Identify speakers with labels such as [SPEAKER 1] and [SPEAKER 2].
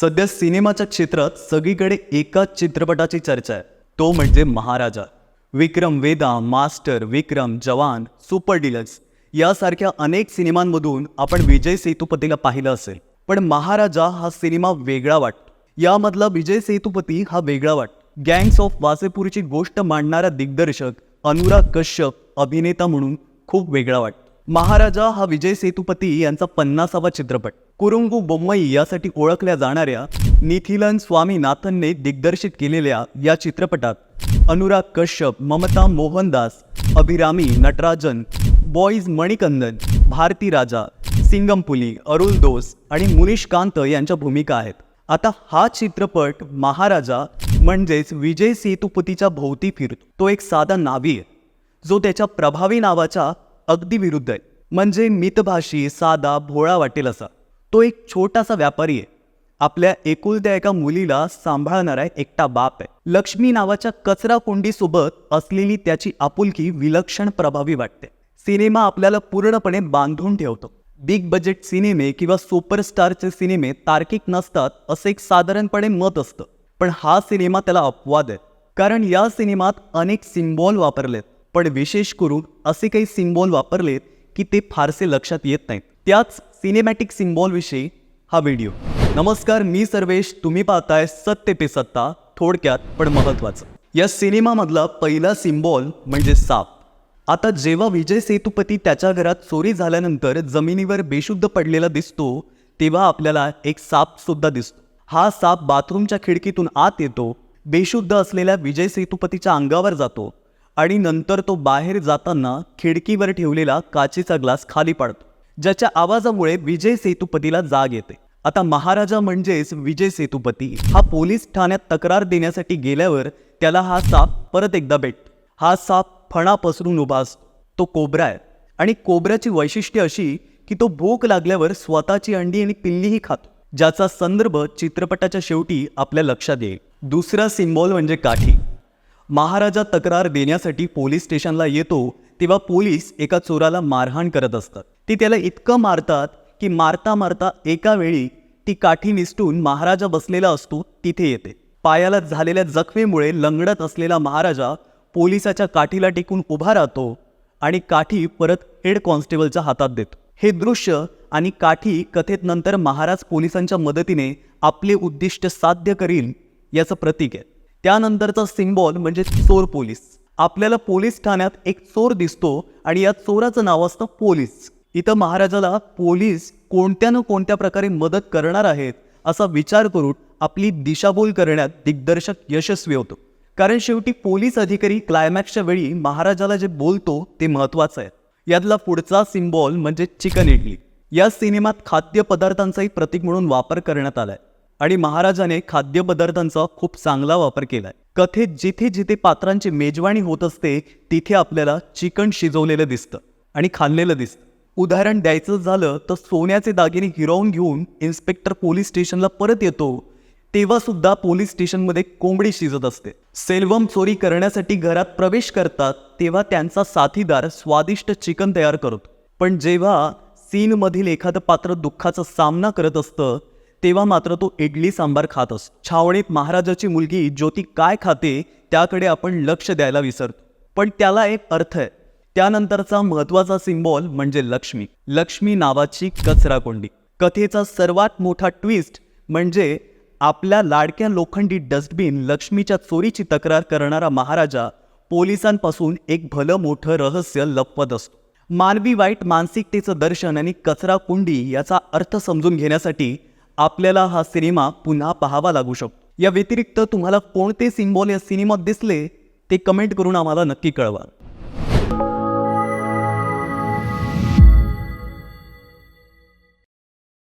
[SPEAKER 1] सध्या सिनेमाच्या क्षेत्रात सगळीकडे एकाच चित्रपटाची चर्चा आहे. तो म्हणजे महाराजा. विक्रम वेदा मास्टर विक्रम जवान सुपर डिलक्स यासारख्या अनेक सिनेमांमधून आपण विजय सेतुपतीला पाहिलं असेल. पण महाराजा हा सिनेमा वेगळा वाटतो. यामधला विजय सेतुपती हा वेगळा वाटतो. गँग्स ऑफ वासेपूरची गोष्ट मांडणारा दिग्दर्शक अनुराग कश्यप अभिनेता म्हणून खूप वेगळा वाटतो. महाराजा हा विजय सेतुपती यांचा पन्नासावा चित्रपट. कुरुंगू बोम्मई यासाठी ओळखल्या जाणाऱ्या निथिलन स्वामीनाथनने दिग्दर्शित केलेल्या या चित्रपटात अनुराग कश्यप ममता मोहनदास अभिरामी नटराजन बॉईज मणिकंदन भारती राजा सिंगमपुली अरुल दोस आणि मुनीश कांत यांच्या भूमिका आहेत. आता हा चित्रपट महाराजा म्हणजेच विजय सेतुपतीच्या भोवती फिरतो. तो एक साधा नावी आहे जो त्याच्या प्रभावी नावाच्या अगदी विरुद्ध आहे. म्हणजे मितभाषी साधा भोळा वाटेल असा. तो एक छोटासा व्यापारी आहे. आपल्या एकुलत्या एका मुलीला सांभाळणारा एकटा बाप आहे. लक्ष्मी नावाच्या कचरा कोंडीसोबत असलेली त्याची आपुलकी विलक्षण प्रभावी वाटते. सिनेमा आपल्याला पूर्णपणे बांधून ठेवतो. बिग बजेट सिनेमे किंवा सुपरस्टारचे सिनेमे तार्किक नसतात असं एक साधारणपणे मत असतं. पण हा सिनेमा त्याला अपवाद आहे. कारण या सिनेमात अनेक सिम्बॉल वापरलेत. पण विशेष करून असे काही सिम्बॉल वापरलेत की ते फारसे लक्षात येत नाहीत. त्याच सिनेमॅटिक सिम्बॉलविषयी हा व्हिडिओ. नमस्कार मी सर्वेश. तुम्ही पाहताय सत्य पे सत्ता थोडक्यात पण महत्वाचं या सिनेमामधला पहिला सिम्बॉल म्हणजे साप. आता जेव्हा विजय सेतुपती त्याच्या घरात चोरी झाल्यानंतर जमिनीवर बेशुद्ध पडलेला दिसतो तेव्हा आपल्याला एक साप सुद्धा दिसतो. हा साप बाथरूमच्या खिडकीतून आत येतो बेशुद्ध असलेल्या विजय सेतुपतीच्या अंगावर जातो. आणि नंतर तो बाहेर जाताना खिडकीवर ठेवलेला काचेचा ग्लास खाली पाडतो ज्याच्या आवाजामुळे विजय सेतुपतीला जाग येते. आता महाराजा म्हणजेच विजय सेतुपती हा पोलीस ठाण्यात तक्रार देण्यासाठी गेल्यावर त्याला हा साप परत एकदा भेटतो. हा साप फणा पसरून उभा असतो. तो कोबरा आहे आणि कोबऱ्याची वैशिष्ट्य अशी की तो भूक लागल्यावर स्वतःची अंडी आणि पिल्लीही खातो ज्याचा संदर्भ चित्रपटाच्या शेवटी आपल्या लक्षात येईल. दुसरा सिम्बॉल म्हणजे काठी. महाराजा तक्रार देण्यासाठी पोलीस स्टेशनला येतो तेव्हा पोलीस एका चोराला मारहाण करत असतात. ते त्याला इतकं मारतात की मारता मारता एका वेळी ती काठी निसटून महाराजा बसलेला असतो तिथे येते. पायाला झालेल्या जखमेमुळे लंगडत असलेला महाराजा पोलिसाच्या काठीला टेकून उभा राहतो आणि काठी परत हेड कॉन्स्टेबलच्या हातात देतो. हे दृश्य आणि काठी कथेत नंतर महाराज पोलिसांच्या मदतीने आपले उद्दिष्ट साध्य करील याचं प्रतीक आहे. त्यानंतरचा सिम्बॉल म्हणजे चोर पोलीस. आपल्याला पोलीस ठाण्यात एक चोर दिसतो आणि या चोराचं नाव असतं पोलीस. इथं महाराजाला पोलीस कोणत्या न कोणत्या प्रकारे मदत करणार आहेत असा विचार करून आपली दिशाभूल करण्यात दिग्दर्शक यशस्वी होतो. कारण शेवटी पोलीस अधिकारी क्लायमॅक्सच्या वेळी महाराजाला जे बोलतो ते महत्वाचं आहे. यातला पुढचा सिम्बॉल म्हणजे चिकन इडली. या सिनेमात खाद्यपदार्थांचाही प्रतीक म्हणून वापर करण्यात आलाय. आणि महाराजाने खाद्यपदार्थांचा खूप चांगला वापर केलाय. कथेत जिथे जिथे पात्रांची मेजवानी होत असते तिथे आपल्याला चिकन शिजवलेलं दिसतं आणि खाल्लेलं दिसतं. उदाहरण द्यायचं झालं तर सोन्याचे दागिने हिरावून घेऊन इन्स्पेक्टर पोलीस स्टेशनला परत येतो तेव्हा सुद्धा पोलीस स्टेशनमध्ये कोंबडी शिजत असते. सेल्वम चोरी करण्यासाठी घरात प्रवेश करतात तेव्हा त्यांचा साथीदार स्वादिष्ट चिकन तयार करतो. पण जेव्हा सीनमधील एखादं पात्र दुःखाचा सामना करत असतं तेव्हा मात्र तो इडली सांबार खात असतो छावणीत महाराजाची मुलगी ज्योती काय खाते त्याकडे आपण लक्ष द्यायला विसरतो. पण त्याला एक अर्थ आहे. त्यानंतरचा महत्त्वाचा सिम्बॉल म्हणजे लक्ष्मी. लक्ष्मी नावाची कचरा कोंडी कथेचा सर्वात मोठा ट्विस्ट म्हणजे आपल्या लाडक्या लोखंडी डस्टबिन लक्ष्मीच्या चोरीची तक्रार करणारा महाराजा पोलिसांपासून एक भलं मोठं रहस्य लपवत असतो. मानवी वाईट मानसिकतेचं दर्शन आणि कचरा कुंडी याचा अर्थ समजून घेण्यासाठी आपल्याला हा सिनेमा पुन्हा पाहावा लागू शकतो. या व्यतिरिक्त तुम्हाला कोणते सिम्बॉल या सिनेमात दिसले ते कमेंट करून आम्हाला नक्की कळवा.